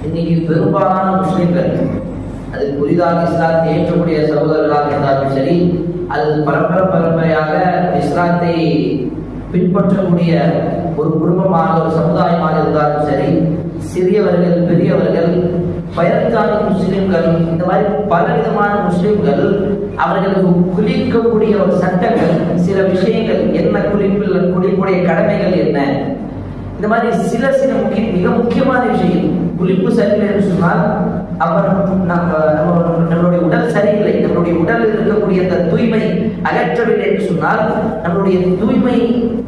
இன்னைக்கு பெரும்பாலான முஸ்லிம்கள் அது புதிதாக இஸ்லாத்தை ஏற்றக்கூடிய சகோதரர்களாக இருந்தாலும் சரி அது பரம்பரை பரம்பரையாக இஸ்லாத்தை பின்பற்றக்கூடிய ஒரு குடும்பமாக ஒரு சமுதாயமாக இருந்தாலும் சரி சிறியவர்கள் பெரியவர்கள் பயத்தான முஸ்லிம்கள் இந்த மாதிரி பல விதமான முஸ்லிம்கள் அவர்களுக்கு குளிக்கக்கூடிய ஒரு சட்டங்கள் சில விஷயங்கள் என்ன குளிப்பில் குளிப்புடைய கடமைகள் என்ன இந்த மாதிரி சில சில முக்கிய மிக முக்கியமான விஷயம் குளிப்பு சரியில்லைன்னு சொன்னால் அவர் நம்ம நம்ம நம்மளுடைய உடல் சரியில்லை. நம்மளுடைய உடலில் இருக்கக்கூடிய அந்த தூய்மை அகற்றவில்லை என்று சொன்னால் நம்மளுடைய தூய்மை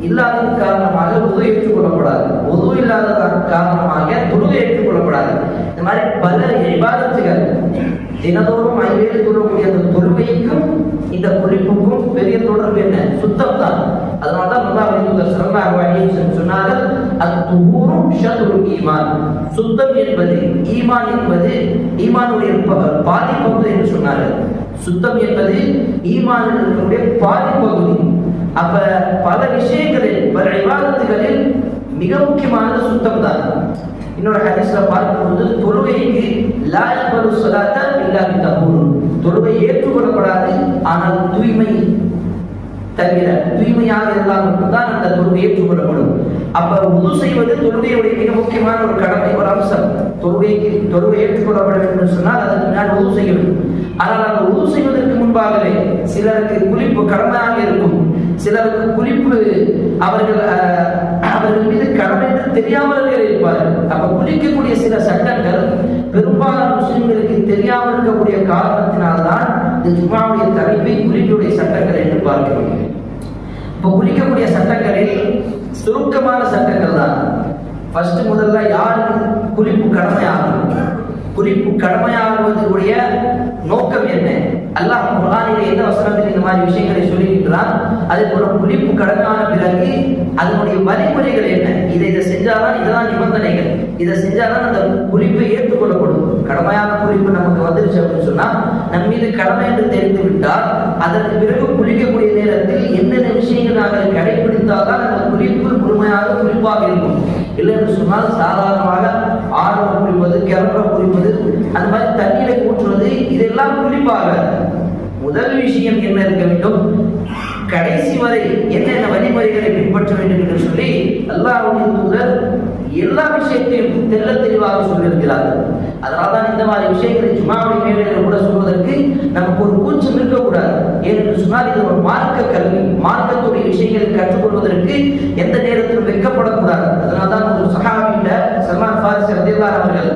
இல்லாத காரணமாக உதவி ஏற்றுக்கொள்ளப்படாது உதவு இல்லாத காரணமாக தொழுகை ஏற்றுக்கொள்ளப்படாது இந்த மாதிரி பல விவாதத்துகள் தினதோறும் ஐவேறு தொழக்கூடிய அந்த தொழுகைக்கும் இந்த குளிப்புக்கும் பெரிய தொடர்பு என்ன? சுத்தம் தான் அதனால தான் நல்லா வைத்தூதர் சிறந்தார் வழியில் சொன்னார்கள் ஈமான். சுத்தம் என்பது ஈமான் என்பது ஈமானுடைய ப- பாதி பகுதி என்று சொன்னார்கள். சுத்தம் என்பது ஈமானில் இருக்கக்கூடிய பாதி பகுதி அப்ப பல விஷயங்களில் பல விவாதத்துகளில் மிக முக்கியமானது சுத்தம் தான் இன்னொரு ஹதீஸ்ல பார்க்கும்போது தொழுகைக்கு லா சொல்லாத ஸலாத்த இல்லா பித்தஹூர் தொழுகை ஏற்றுக்கொள்ளப்படாது ஆனால் தூய்மை தவிர தூய்மையாக இருந்தால் மட்டும்தான் அந்த தொழுகை ஏற்றுக்கொள்ளப்படும் அப்ப உது செய்வது தொழுகையுடைய மிக முக்கியமான ஒரு கடமை ஒரு அம்சம். தொழுகைக்கு தொழுகை ஏற்றுக்கொள்ளப்பட வேண்டும் என்று சொன்னால் அதற்கு நான் உது செய்ய வேண்டும் ஆனால் அந்த உது செய்வதற்கு முன்பாகவே சிலருக்கு குளிப்பு கடமையாக இருக்கும். சிலருக்கு குளிப்பு அவர்கள் அஹ், அவர்கள் மீது கடமை என்று தெரியாமல்கள் இருப்பார்கள். அப்ப குளிக்கக்கூடிய சில சட்டங்கள் பெரும்பாலான முஸ்லிம்களுக்கு தெரியாமல் இருக்கக்கூடிய காரணத்தினால்தான் இந்த ஜுமாவுடைய தலைப்பை குளிப்புடைய சட்டங்கள் என்று பார்க்கிறோம் இப்போ குளிக்கக்கூடிய சட்டங்களில் சுருக்கமான சட்டங்கள் தான். ஃபர்ஸ்ட் முதல்ல யாருக்கு குறிப்பு கடமையாகும்? குறிப்பு கடமையாகுவதற்குரிய நோக்கம் என்ன? அல்லாஹ் குரானிலே எந்த வசனத்தில் இந்த மாதிரி விஷயங்களை சொல்லியிருக்கிறான்? அதே போல குறிப்பு கடமையான பிறகு அதனுடைய வழிமுறைகள் என்ன? இதை இதை செஞ்சாதான் இதெல்லாம் நிபந்தனைகள். இதை செஞ்சாதான் அந்த குறிப்பை ஏற்றுக்கொள்ளப்படும். கடமையான குறிப்பு நமக்கு வந்துருச்சு அப்படின்னு சொன்னா நம் மீது கடமை என்று தெரிந்து விட்டால் அதற்கு பிறகு குளிக்கக்கூடிய நேரத்தில் என்னென்ன விஷயங்கள் நாங்கள் கடைபிடித்தால்தான் அந்த குளிப்பு குறிப்பாக இருக்கும் இல்லை என்று சொன்னால் சாதாரணமாக ஆர்வம் குளிப்பது கிளம்ப குளிப்பது அந்த மாதிரி தண்ணீரை ஊற்றுவது இதெல்லாம் குறிப்பாக முதல் விஷயம் என்ன இருக்க வேண்டும்? கடைசி வரை என்னென்ன வழிமுறைகளை பின்பற்ற வேண்டும் என்று சொல்லி அல்லாஹ்வுடைய தூதர் எல்லா விஷயத்தையும் தெல்ல தெளிவாக சொல்லியிருக்கிறார்கள் அதனால்தான் இந்த மாதிரி விஷயங்களை சும்மாவுடைய மேடையில் கூட சொல்வதற்கு நமக்கு ஒரு கூச்சம் இருக்கக்கூடாது. ஏனென்று சொன்னால் இது ஒரு மார்க்க கல்வி மார்க்கத்துடைய விஷயங்களை கற்றுக்கொள்வதற்கு எந்த நேரத்தில்